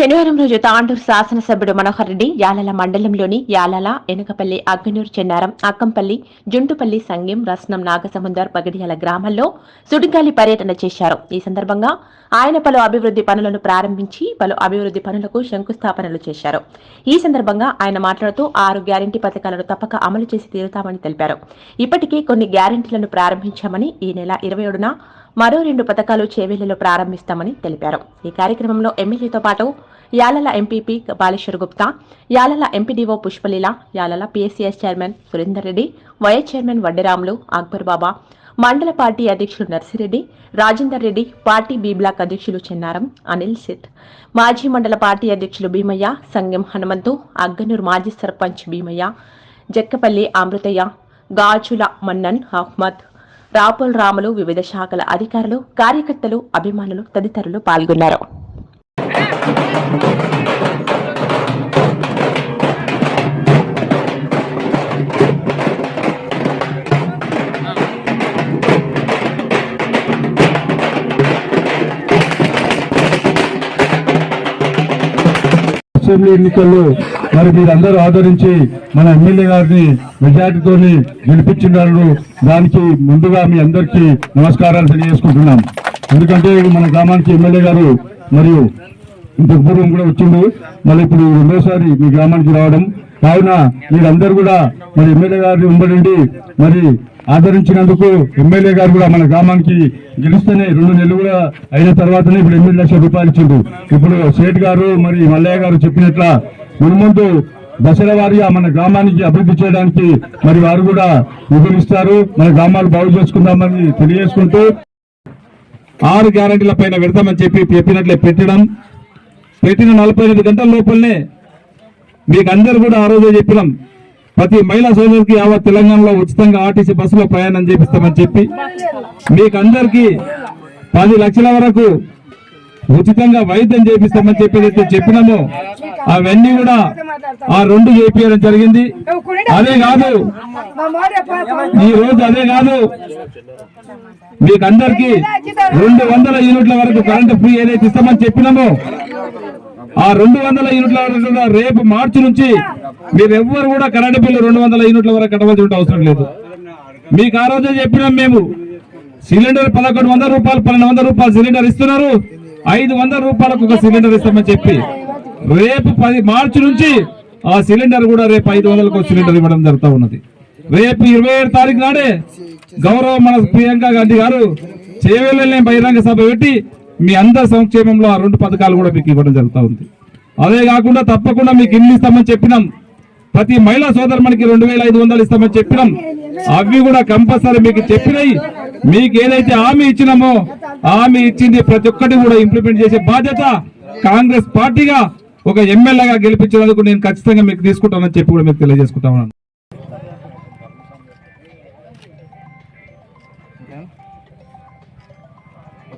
శనివారం రోజు తాండూరు శాసనసభ్యుడు మనోహర్ రెడ్డి యాలల మండలంలోని యాలల ఎనకపల్లి అగ్గనూరు చెన్నారం అక్కంపల్లి జుంటుపల్లి సంగెం రస్నం నాగసముందర్ పగడియాల గ్రామాల్లో సుడిగాలి పర్యటన చేశారు. ఈ సందర్భంగా ఆయన పలు అభివృద్ధి పనులను ప్రారంభించి పలు అభివృద్ధి పనులకు శంకుస్థాపనలు చేశారు. ఈ సందర్భంగా ఆయన మాట్లాడుతూ ఆరు గ్యారంటీ పథకాలను తప్పక అమలు చేసి తీరుతామని తెలిపారు. ఇప్పటికే కొన్ని గ్యారంటీలను ప్రారంభించామని ఈ నెల ఇరవై ఏడున మరో రెండు పథకాలు చేవేళ్ళలో ప్రారంభిస్తామని తెలిపారు. ఈ కార్యక్రమంలో ఎమ్మెల్యేతో పాటు Yalal MPP Baleshwar Gupta Yalal MPDO Pushpaleela Yalal PSCS chairman Surender Reddy vice chairman Vadderamulu Akbar Baba మండల పార్టీ అధ్యక్షులు Narsireddy Rajender Reddy party B block అధ్యక్షులు చెన్నారం అనిల్ సిత్ మాజీ మండల పార్టీ అధ్యక్షులు భీమయ్య సంగం హనుమంతు అగ్గనూరు మాజీ సర్పంచ్ భీమయ్య జక్కపల్లి అమృతయ్య గాజుల మన్నన్ అహ్మద్ రాపుల్ రాములు వివిధ శాఖల అధికారులు కార్యకర్తలు అభిమానులు తదితరులు పాల్గొన్నారు. అసెంబ్లీ ఎన్నికల్లో మరి మీరందరూ ఆదరించి మన ఎమ్మెల్యే గారిని మెజార్టీతోని గెలిపించినారు. దానికి ముందుగా మీ అందరికీ నమస్కారాలు తెలియజేసుకుంటున్నాం. ఎందుకంటే మన గ్రామానికి ఎమ్మెల్యే గారు మరియు ఇంతకు పూర్వం కూడా వచ్చిండు. మళ్ళీ ఇప్పుడు రెండోసారి మీ గ్రామానికి రావడం. కావున మీరందరూ కూడా మరి ఎమ్మెల్యే గారిని ఉండడండి మరి ఆదరించినందుకు ఎమ్మెల్యే గారు కూడా మన గ్రామానికి గెలిస్తేనే రెండు నెలలు కూడా అయిన తర్వాతనే ఇప్పుడు ఎనిమిది లక్షల రూపాయలు ఇచ్చిండు ఇప్పుడు సేట్ గారు మరి మల్లయ్య గారు చెప్పినట్ల మున్ముందు దశల వారిగా మన గ్రామానికి అభివృద్ధి చేయడానికి మరి వారు కూడా నిధులు మన గ్రామాలు బాగు చేసుకుందామని తెలియజేసుకుంటూ ఆరు గ్యారంటీల పైన పెడతామని చెప్పి చెప్పినట్లే పెట్టడం. పెట్టిన నలభై ఐదు గంటల లోపలనే మీకు అందరు కూడా ఆ రోజే చెప్పినాం. ప్రతి మహిళా సోదరికి యావత్ తెలంగాణలో ఉచితంగా ఆర్టీసీ బస్సులో ప్రయాణం చేపిస్తామని చెప్పి మీకు అందరికీ పది లక్షల వరకు ఉచితంగా వైద్యం చేపిస్తామని చెప్పి ఏదైతే చెప్పినామో. అవన్నీ కూడా ఆ రెండు చేపించడం జరిగింది. అదే కాదు ఈ రోజు అదే కాదు మీకు రెండు వందల యూనిట్ల వరకు కరెంటు ఫ్రీ ఏదైతే ఇస్తామని చెప్పినామో ఆ రెండు వందల యూనిట్ల రేపు మార్చి నుంచి మీరు ఎవ్వరు కూడా కరెంటు బిల్లు రెండు వందల యూనిట్ల వరకు కట్టవలసిన అవసరం లేదు. మీకు ఆ రోజే చెప్పినాం మేము. సిలిండర్ పదకొండు వందల రూపాయలు పన్నెండు వందల రూపాయలు సిలిండర్ ఇస్తున్నారు. ఐదు వందల రూపాయలకు ఒక సిలిండర్ ఇస్తామని చెప్పి రేపు పది మార్చి నుంచి ఆ సిలిండర్ కూడా రేపు ఐదు వందలకు ఒక సిలిండర్ ఇవ్వడం జరుగుతూ ఉన్నది. రేపు ఇరవై ఏడు తారీఖు నాడే గౌరవ మన ప్రియాంక గాంధీ గారు చేవేళ్ళని బహిరంగ సభ పెట్టి మీ అందరి సంక్షేమంలో ఆ రెండు పథకాలు కూడా మీకు ఇవ్వడం జరుగుతూ ఉంది. అదే కాకుండా తప్పకుండా మీకు ఇల్లు ఇస్తామని చెప్పినాం. ప్రతి మహిళా సోదరుమనికి రెండు వేల ఐదు వందలు ఇస్తామని చెప్పినాం. అవి కూడా కంపల్సరీ మీకు చెప్పినాయి. మీకు ఏదైతే హామీ ఇచ్చినామో హామీ ఇచ్చింది ప్రతి ఒక్కటి కూడా ఇంప్లిమెంట్ చేసే బాధ్యత కాంగ్రెస్ పార్టీగా ఒక ఎమ్మెల్యేగా గెలిపించినందుకు నేను ఖచ్చితంగా మీకు తీసుకుంటానని చెప్పి కూడా మీకు తెలియజేసుకుంటా